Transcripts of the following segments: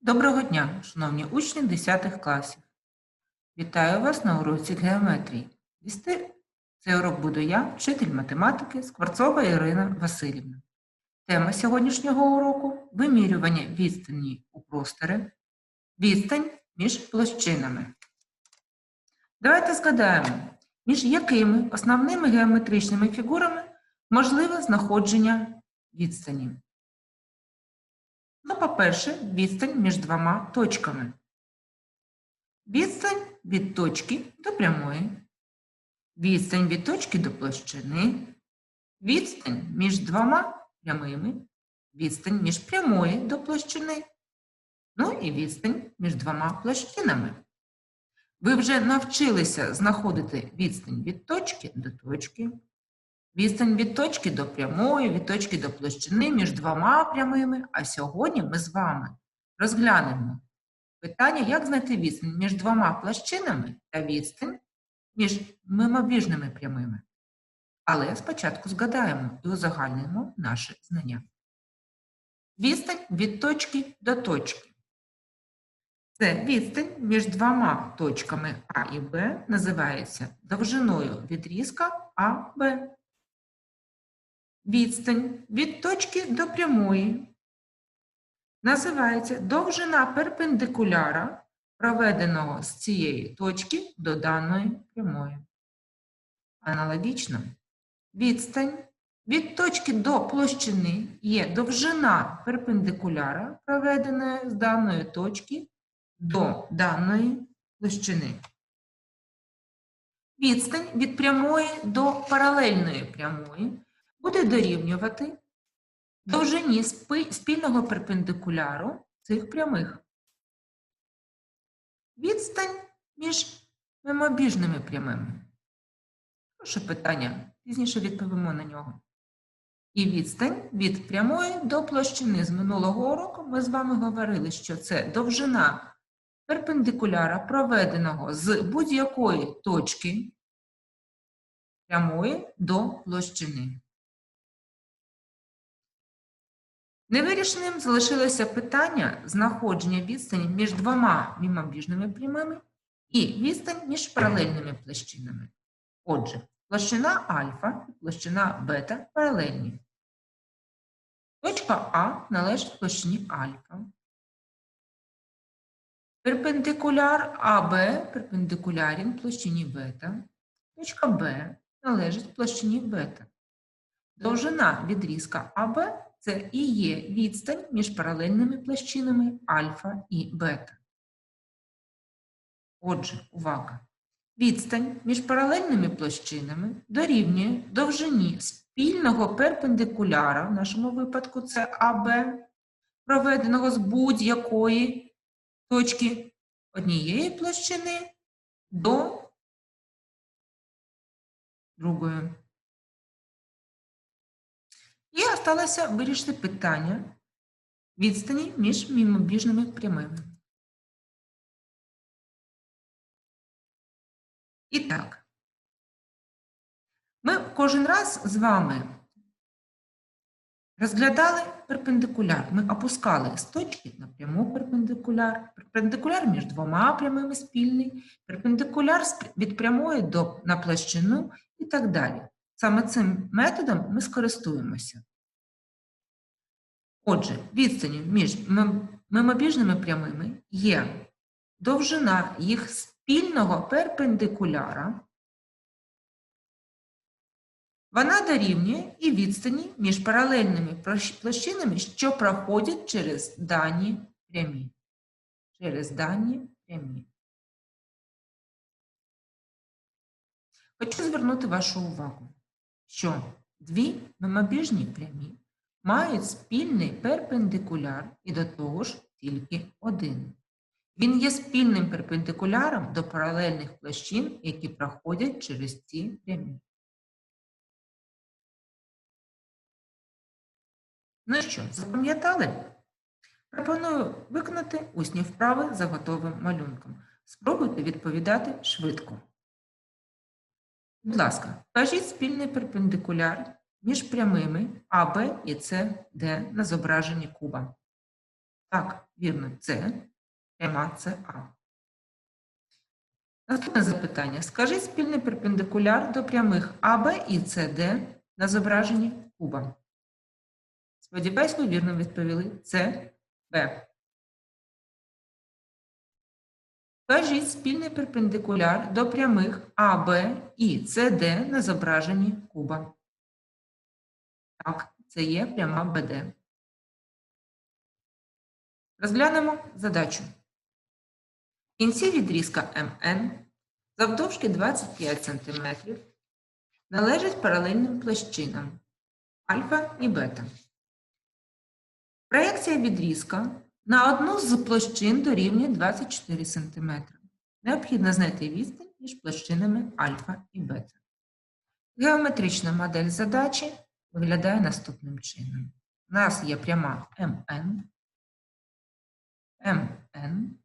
Доброго дня, шановні учні 10 класів. Вітаю вас на уроці геометрії. Вести цей урок буду я, вчитель математики Скворцова Ірина Васильівна. Тема сьогоднішнього уроку вимірювання відстані у просторі, відстань між площинами. Давайте згадаємо, між якими основними геометричними фігурами можливе знаходження відстані. Ну, по-перше, відстань між двома точками. Відстань від точки до прямої. Відстань від точки до площини. Відстань між двома прямими. Відстань між прямої до площини. Ну і відстань між двома площинами. Ви вже навчилися знаходити відстань від точки до точки. Відстань від точки до прямої, від точки до площини між двома прямими. А сьогодні ми з вами розглянемо питання, як знайти відстань між двома площинами та відстань між мимобіжними прямими. Але спочатку згадаємо і узагальнимо наші знання. Відстань від точки до точки. Це відстань між двома точками А і Б називається довжиною відрізка АБ. Відстань від точки до прямої називається довжина перпендикуляра, проведеного з цієї точки до даної прямої. Аналогічно, відстань від точки до площини є довжина перпендикуляра, проведеної з даної точки до даної площини. Відстань від прямої до паралельної прямої буде дорівнювати довжині спільного перпендикуляру цих прямих. Відстань між мимобіжними прямими. Прошу питання, пізніше відповімо на нього. І відстань від прямої до площини з минулого уроку ми з вами говорили, що це довжина перпендикуляра, проведеного з будь-якої точки прямої до площини. Невирішеним залишилося питання знаходження відстані між двома мімобіжними прямими і відстань між паралельними площинами. Отже, площина альфа і площина бета паралельні. Точка А належить площині альфа. Перпендикуляр АБ перпендикулярен площині бета. Точка Б належить площині бета. Довжина відрізка АБ це і є відстань між паралельними площинами альфа і бета. Отже, увага. Відстань між паралельними площинами дорівнює довжині спільного перпендикуляра, в нашому випадку це АБ, проведеного з будь-якої точки однієї площини до другої. І осталося вирішити питання відстані між мімобіжними прямими. І так, ми кожен раз з вами розглядали перпендикуляр. Ми опускали з точки на пряму перпендикуляр, перпендикуляр між двома прямими спільний, перпендикуляр від прямої до, на площину і так далі. Саме цим методом ми скористуємося. Отже, відстані між мимобіжними прямими є довжина їх спільного перпендикуляра. Вона дорівнює і відстані між паралельними площинами, що проходять через дані прямі. Через дані прямі. Хочу звернути вашу увагу, що дві мимобіжні прямі мають спільний перпендикуляр і до того ж тільки один. Він є спільним перпендикуляром до паралельних площин, які проходять через ці прямі. Ну що, запам'ятали? Пропоную виконати усні вправи за готовим малюнком. Спробуйте відповідати швидко. Будь ласка, вкажіть спільний перпендикуляр між прямими АБ і СД на зображенні куба. Так, вірно, це пряма СА. Наступне запитання. Скажи спільний перпендикуляр до прямих АБ і СД на зображенні куба. Сподіваюсь, ви вірно відповіли. Це Б. Кажіть спільний перпендикуляр до прямих АБ і СД на зображенні куба. Так, це є пряма БД. Розглянемо задачу. В кінці відрізка МН завдовжки 25 см належать паралельним площинам альфа і бета. Проекція відрізка на одну з площин дорівнює 24 см. Необхідно знайти відстань між площинами альфа і бета. Геометрична модель задачі виглядає наступним чином. У нас є пряма МН, МН,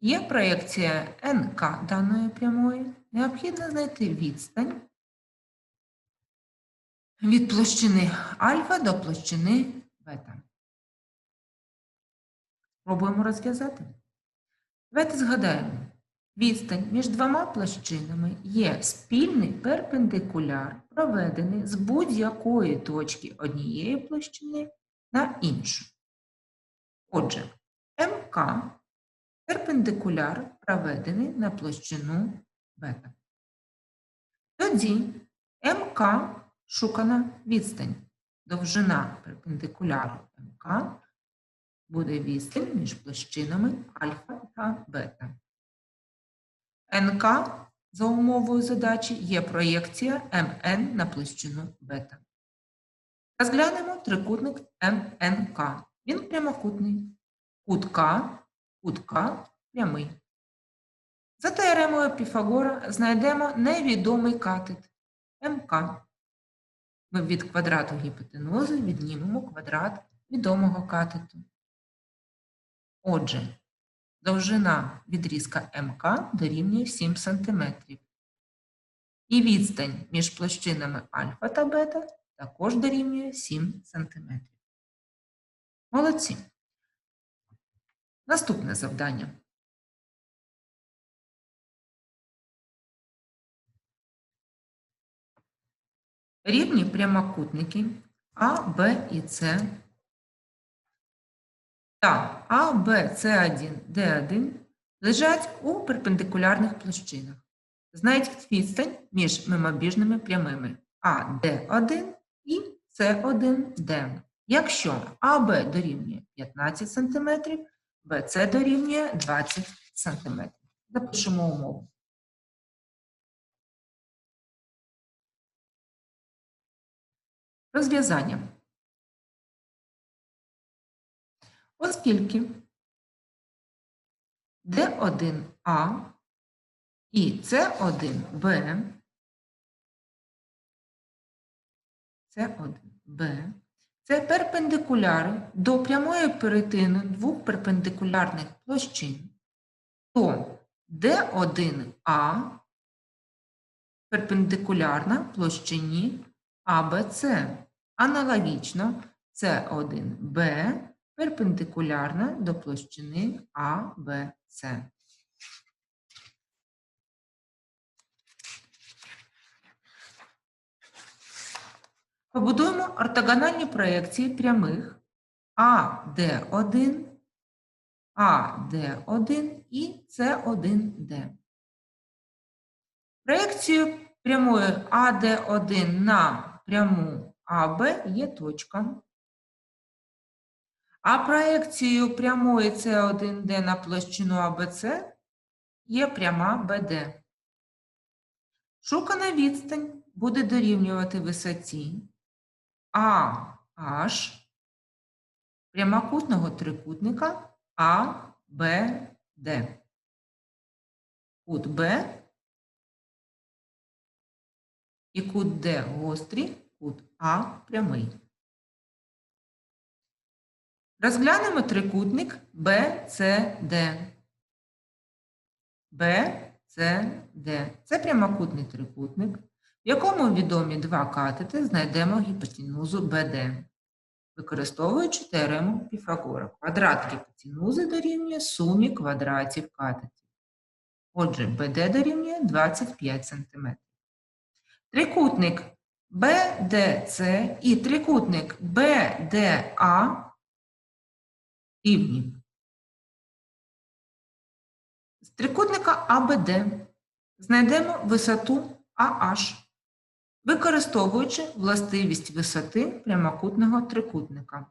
є проєкція НК даної прямої. Необхідно знайти відстань від площини альфа до площини бета. Спробуємо розв'язати. Давайте згадаємо. Відстань між двома площинами є спільний перпендикуляр, проведений з будь-якої точки однієї площини на іншу. Отже, МК перпендикуляр проведений на площину бета. Тоді МК шукана відстань. Довжина перпендикуляру МК буде відстань між площинами альфа та бета. НК за умовою задачі є проєкція МН на площину бета. Розглянемо трикутник МНК. Він прямокутний. Кут К, кут К прямий. За теоремою Піфагора знайдемо невідомий катет МК. Ми від квадрату гіпотенузи віднімемо квадрат відомого катету. Отже, довжина відрізка МК дорівнює 7 см. І відстань між площинами альфа та бета також дорівнює 7 см. Молодці. Наступне завдання. Рівні прямокутники А, Б і С та А, Б, С1, Д1 лежать у перпендикулярних площинах. Знайдіть відстань між мимобіжними прямими АД1 і С1Д. Якщо АБ дорівнює 15 см, БЦ дорівнює 20 см. Запишемо умову. Розв'язання. Оскільки D1А і С1Б, С1Б це перпендикуляри до прямої перетину двох перпендикулярних площин, то D1А перпендикулярна площині АБЦ. Аналогічно С1Б перпендикулярна до площини АБЦ. Побудуємо ортогональні проекції прямих АД1, АД1 і С1Д. Проекцію прямої АД1 на пряму АБ є точка. А проекцією прямої С1Д на площину АБЦ є пряма БД. Шукана відстань буде дорівнювати висоті АH прямокутного трикутника АБД. Кут Б і кут Д гострий, кут А прямий. Розглянемо трикутник BCD. BCD. Це прямокутний трикутник, в якому відомі два катети знайдемо гіпотенузу BD. використовуючи теорему Піфагора. Квадрат гіпотенузи дорівнює сумі квадратів катетів. Отже, БД дорівнює 25 см. Трикутник БДЦ і трикутник БДА рівні. З трикутника АБД знайдемо висоту АH, використовуючи властивість висоти прямокутного трикутника.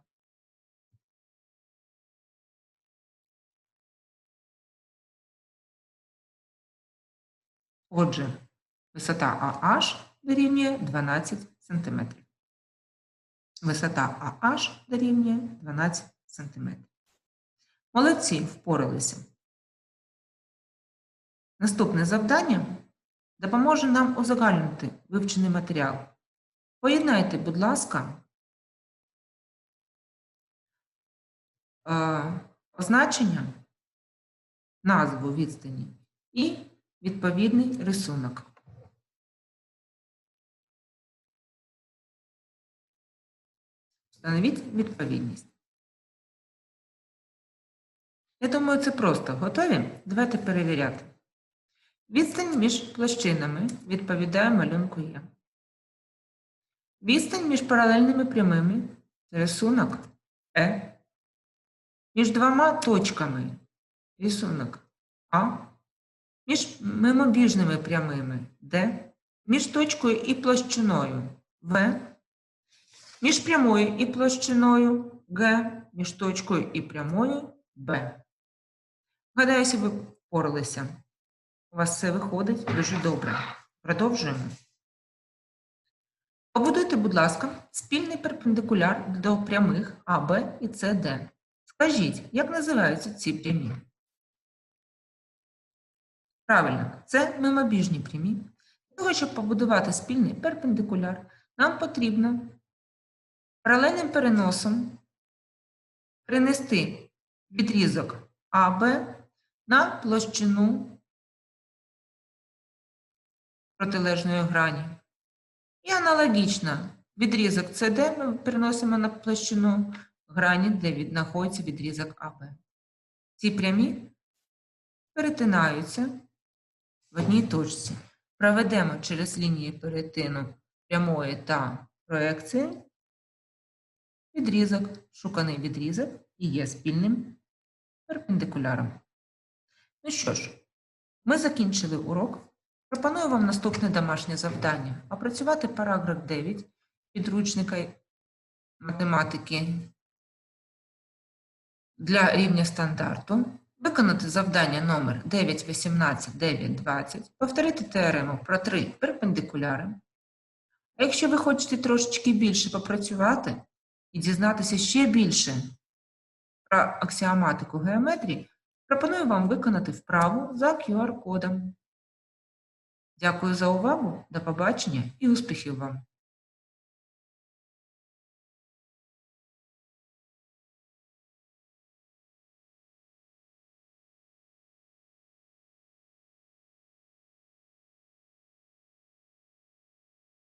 Отже, висота AH дорівнює 12 см. Висота AH дорівнює 12 см. Молодці, впоралися. Наступне завдання допоможе нам узагальнити вивчений матеріал. Поєднайте, будь ласка, е, означення, назву відстані і відповідний рисунок. Встановіть відповідність. Я думаю, це просто. Готові? Давайте перевіряти. Відстань між площинами відповідає малюнку Є. Відстань між паралельними прямими рисунок Е. Між двома точками рисунок А. Між мимобіжними прямими Д. Між точкою і площиною В. Між прямою і площиною Г. Між точкою і прямою Б. Гадаюся, ви впоралися. У вас все виходить дуже добре. Продовжуємо. Побудуйте, будь ласка, спільний перпендикуляр до прямих АБ і СД. Скажіть, як називаються ці прямі? Правильно, це мимобіжні прямі. Для того, щоб побудувати спільний перпендикуляр, нам потрібно паралельним переносом перенести відрізок АБ на площину протилежної грані. І аналогічно відрізок CD ми переносимо на площину грані, де знаходиться відрізок АБ. Ці прямі перетинаються в одній точці. Проведемо через лінії перетину прямої та проекції відрізок, шуканий відрізок і є спільним перпендикуляром. Ну що ж, ми закінчили урок. Пропоную вам наступне домашнє завдання. Опрацювати параграф 9 підручника математики для рівня стандарту, виконати завдання номер 9, 18, 9, 20, повторити теорему про три перпендикуляри. А якщо ви хочете трошечки більше попрацювати і дізнатися ще більше про аксіоматику геометрії, пропоную вам виконати вправу за QR-кодом. Дякую за увагу, до побачення і успіхів вам!